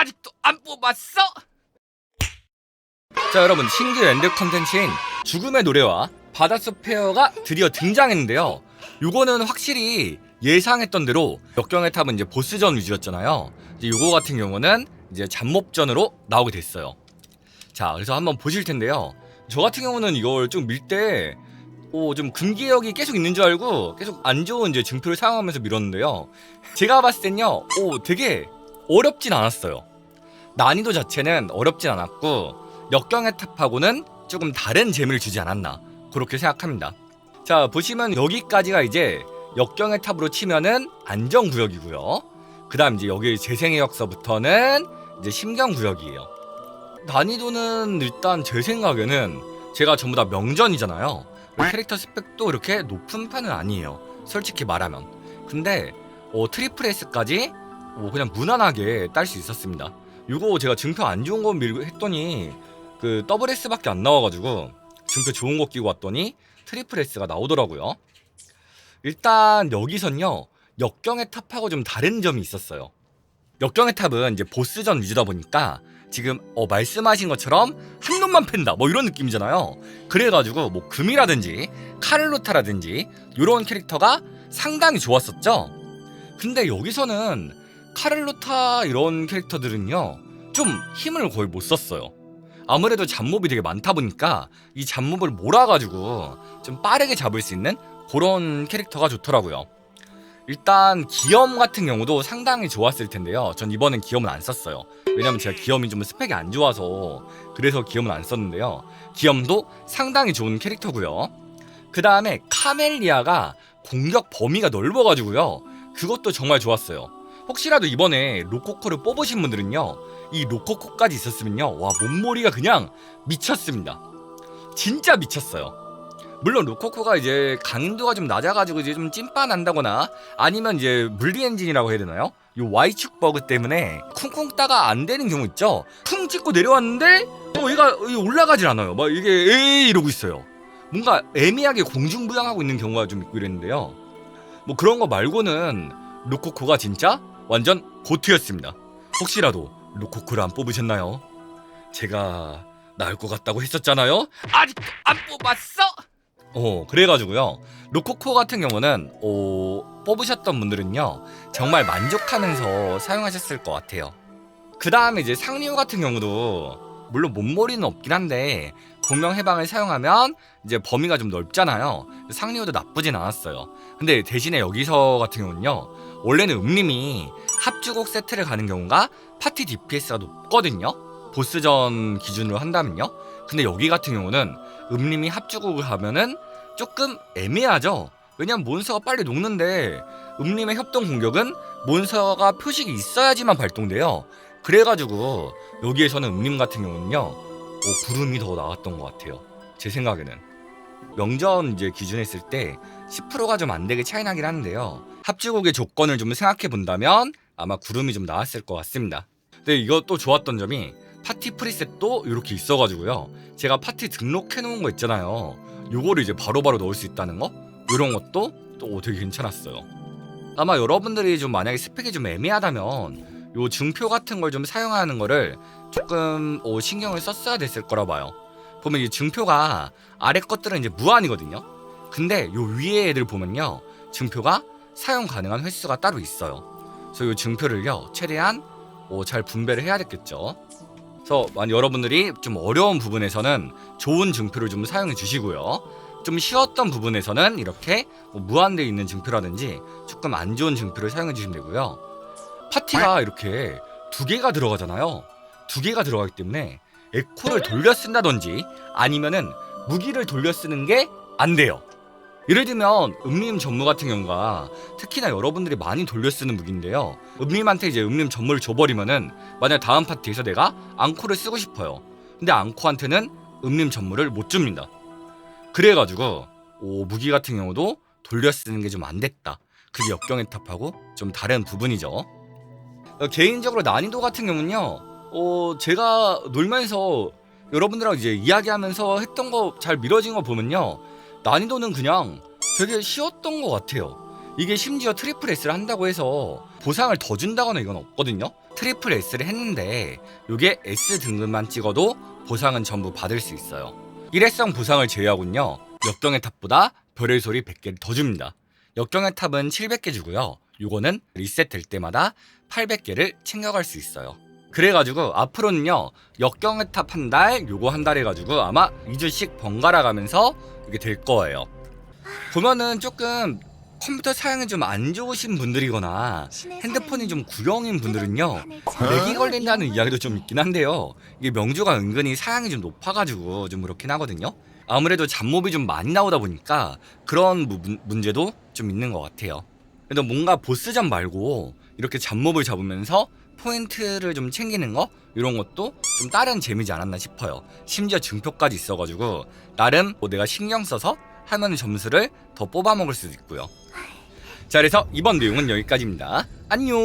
아직도 안 뽑았어? 자 여러분 신규 엔드 컨텐츠인 죽음의 노래와 바닷속 페어가 드디어 등장했는데요 요거는 확실히 예상했던 대로 역경의 탑은 이제 보스전 위주였잖아요 이제 요거 같은 경우는 이제 잡몹전으로 나오게 됐어요 자 그래서 한번 보실 텐데요 저 같은 경우는 이걸 좀 밀때 오, 좀 금기력이 계속 있는 줄 알고 계속 안 좋은 이제 증표를 사용하면서 밀었는데요. 제가 봤을 땐요, 오, 되게 어렵진 않았어요. 난이도 자체는 어렵진 않았고, 역경의 탑하고는 조금 다른 재미를 주지 않았나. 그렇게 생각합니다. 자, 보시면 여기까지가 이제 역경의 탑으로 치면은 안정 구역이고요. 그 다음 이제 여기 재생의 역서부터는 이제 심경 구역이에요. 난이도는 일단 제 생각에는 제가 전부 다 명전이잖아요. 캐릭터 스펙도 이렇게 높은 편은 아니에요. 솔직히 말하면. 근데 어, 트리플 S까지 어, 그냥 무난하게 딸 수 있었습니다. 이거 제가 증표 안 좋은 거 밀고 했더니 그 더블 S밖에 안 나와가지고 증표 좋은 거 끼고 왔더니 트리플 S가 나오더라고요. 일단 여기선요 역경의 탑하고 좀 다른 점이 있었어요. 역경의 탑은 이제 보스전 위주다 보니까 지금 어 말씀하신 것처럼 한 놈만 팬다 뭐 이런 느낌이잖아요. 그래가지고 뭐 금이라든지 카를로타라든지 이런 캐릭터가 상당히 좋았었죠. 근데 여기서는 카를로타 이런 캐릭터들은요 좀 힘을 거의 못 썼어요. 아무래도 잡몹이 되게 많다 보니까 이 잡몹을 몰아가지고 좀 빠르게 잡을 수 있는 그런 캐릭터가 좋더라고요. 일단 기염 같은 경우도 상당히 좋았을 텐데요. 전 이번엔 기염은 안 썼어요. 왜냐면 제가 기염이 좀 스펙이 안 좋아서 그래서 기염은 안 썼는데요. 기염도 상당히 좋은 캐릭터고요. 그 다음에 카멜리아가 공격 범위가 넓어가지고요. 그것도 정말 좋았어요. 혹시라도 이번에 로코코를 뽑으신 분들은요. 이 로코코까지 있었으면요. 와 몸머리가 그냥 미쳤습니다. 진짜 미쳤어요. 물론 로코코가 이제 강인도가 좀 낮아가지고 이제 좀 찐빠 난다거나 아니면 이제 물리 엔진이라고 해야 되나요? 이 Y축 버그 때문에 쿵쿵 따가 안 되는 경우 있죠? 쿵 찍고 내려왔는데 어 얘가 올라가질 않아요. 막 이게 에이 이러고 있어요. 뭔가 애매하게 공중부양하고 있는 경우가 좀 있고 이랬는데요. 뭐 그런 거 말고는 로코코가 진짜 완전 고트였습니다. 혹시라도 로코코를 안 뽑으셨나요? 제가 나을 것 같다고 했었잖아요. 아직도 안 뽑았어? 어 그래가지고요 로코코 같은 경우는 어, 뽑으셨던 분들은요 정말 만족하면서 사용하셨을 것 같아요 그 다음에 이제 상리오 같은 경우도 물론 몸머리는 없긴 한데 공명 해방을 사용하면 이제 범위가 좀 넓잖아요 상리오도 나쁘진 않았어요 근데 대신에 여기서 같은 경우는요 원래는 음림이 합주곡 세트를 가는 경우가 파티 DPS가 높거든요 보스전 기준으로 한다면요 근데 여기 같은 경우는 음림이 합주곡을 하면은 조금 애매하죠. 왜냐면 몬스터가 빨리 녹는데 음림의 협동 공격은 몬스터가 표식이 있어야지만 발동돼요. 그래가지고 여기에서는 음림 같은 경우는요, 오, 구름이 더 나왔던 것 같아요. 제 생각에는 명전 이제 기준했을 때 10%가 좀 안 되게 차이 나긴 하는데요. 합주곡의 조건을 좀 생각해 본다면 아마 구름이 좀 나왔을 것 같습니다. 근데 이것도 좋았던 점이 파티 프리셋도 이렇게 있어가지고요. 제가 파티 등록해 놓은 거 있잖아요. 요거를 이제 바로바로 넣을 수 있다는 거? 이런 것도 또 되게 괜찮았어요. 아마 여러분들이 좀 만약에 스펙이 좀 애매하다면 요 증표 같은 걸 좀 사용하는 거를 조금 어, 신경을 썼어야 됐을 거라 봐요. 보면 이 증표가 아래 것들은 이제 무한이거든요. 근데 요 위에 애들 보면요. 증표가 사용 가능한 횟수가 따로 있어요. 그래서 요 증표를요. 최대한 어, 잘 분배를 해야 됐겠죠. 그래서 만 여러분들이 좀 어려운 부분에서는 좋은 증표를 좀 사용해 주시고요. 좀 쉬웠던 부분에서는 이렇게 뭐 무한대 있는 증표라든지 조금 안 좋은 증표를 사용해 주시면 되고요. 파티가 이렇게 두 개가 들어가잖아요. 두 개가 들어가기 때문에 에코를 돌려 쓴다든지 아니면은 무기를 돌려 쓰는 게 안 돼요. 예를 들면 음림 전무 같은 경우가 특히나 여러분들이 많이 돌려 쓰는 무기인데요. 음림한테 이제 음림 전무를 줘버리면은 만약 다음 파티에서 내가 앙코를 쓰고 싶어요. 근데 앙코한테는 음림 전무를 못 줍니다. 그래가지고 오, 무기 같은 경우도 돌려 쓰는 게 좀 안 됐다. 그게 역경의 탑하고 좀 다른 부분이죠. 어, 개인적으로 난이도 같은 경우는요. 어, 제가 놀면서 여러분들하고 이제 이야기하면서 했던 거 잘 미뤄진 거 보면요. 난이도는 그냥 되게 쉬웠던 것 같아요. 이게 심지어 트리플 S를 한다고 해서 보상을 더 준다거나 이건 없거든요. 트리플 S를 했는데 요게 S 등급만 찍어도 보상은 전부 받을 수 있어요. 일회성 보상을 제외하고는요. 역경의 탑보다 별의 소리 100개를 더 줍니다. 역경의 탑은 700개 주고요. 요거는 리셋될 때마다 800개를 챙겨갈 수 있어요. 그래가지고 앞으로는요 역경의 탑 한 달, 요거 한 달 해가지고 아마 2주씩 번갈아 가면서 이게 될 거예요. 보면은 조금 컴퓨터 사양이 좀 안 좋으신 분들이거나 핸드폰이 좀 구형인 분들은요 렉이 걸린다는 이야기도 좀 있긴 한데요. 이게 명주가 은근히 사양이 좀 높아가지고 좀 그렇긴 하거든요. 아무래도 잡몹이 좀 많이 나오다 보니까 그런 무- 문제도 좀 있는 것 같아요. 그래도 뭔가 보스전 말고 이렇게 잡몹을 잡으면서 포인트를 좀 챙기는 거? 이런 것도 좀 다른 재미지 않았나 싶어요. 심지어 증표까지 있어가지고 나름 뭐 내가 신경 써서 하면 점수를 더 뽑아 먹을 수도 있고요. 자 그래서 이번 내용은 여기까지입니다. 안녕